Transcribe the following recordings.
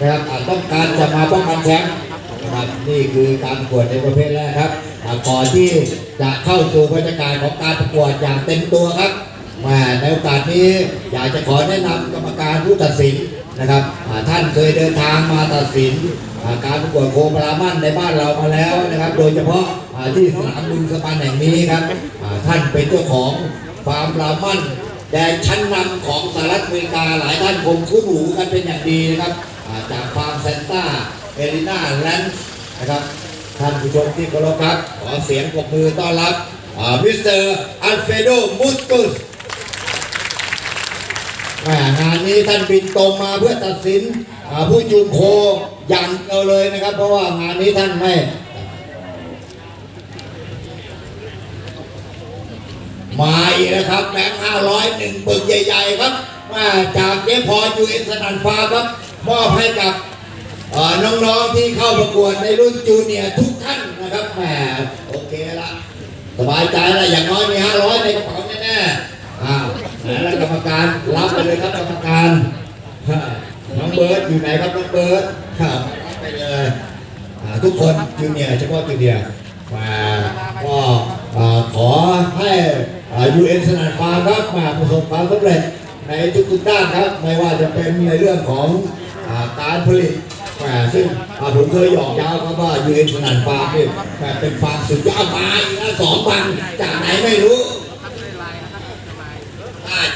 นะครับอ่าต้องการจะมาป้องกันแชมป์นะครับนี่คือการประกวดในประเภทแรกครับก่อนที่จะเข้าสู่บรรยากาศของการประกวดอย่างเต็มตัวครับมาในโอกาสนี้อยากจะขอแนะนำกรรมการผู้ตัดสินนะครับท่านเคยเดินทางมาตัดสินการประกวดโคมรามันในบ้านเรามาแล้วนะครับ โดยเฉพาะที่สนามบึงสะพานแห่งนี้ครับท่านเป็นเจ้าของฟาร์มรามันแดนชั้นนำของสหรัฐอเมริกาหลายท่านคงคุ้นหูกันเป็นอย่างดีนะครับ จากฟาร์มเซนต้าเอริน่าแลนด์นะครับท่านผู้ชมที่เคารพครับ ขอเสียงปรบมือต้อนรับมิสเตอร์อัลเฟโดมุสตุสงานนี้ท่านบินตรงมาเพื่อตัดสินผู้จูงโคอย่างเดียวเลยนะครับ เพราะว่างานนี้ท่านไม่มาอีกแล้วครับแบงค์ห้าร้อยหนึ่งปึกใหญ่ ๆ ครับมาจากเจ๊พรยูเอ็นสนันฟ้าครับ มอบให้กับน้องๆที่เข้าประกวดในรุ่นจูเนียร์ทุกท่านนะครับแหมโอเคละสบายใจล้วอย่างน้อยมีห้าร้อยในกระเป๋าแน่ๆอ้าแล้วกรรมการรับไปเลยครับกรรมการน้องเบิร์ดอยู่ไหนครับน้องเบิร์ดครับไปเลยทุกคนจูเนียร์เฉพาะจูเนียร์มาก็ขอให้ยูเอ็นสนานฟาร์มครับมาประสบความสำเร็จในทุกๆด้านครับ ไม่ว่าจะเป็นในเรื่องของ การผลิตอ่าซึ่งผมเคยหยอกเย้าครับว่ายูเอ็นสนานฟาร์มนี่แบบเป็นฟาร์มสุดยอดมาอีกแล้วสองพันจากไหนไม่รู้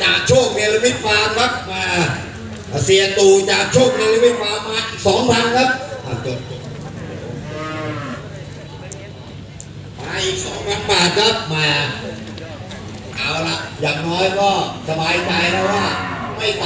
จากโชคเนลมิตฟาร์มครับเสียตูจากโชคเนลมิตฟาร์มมาสองพันครับอ่าจดมาอีกสองพันบาทครับมาเอาละอย่างน้อยก็สบายใจแล้วว่าไม่ต่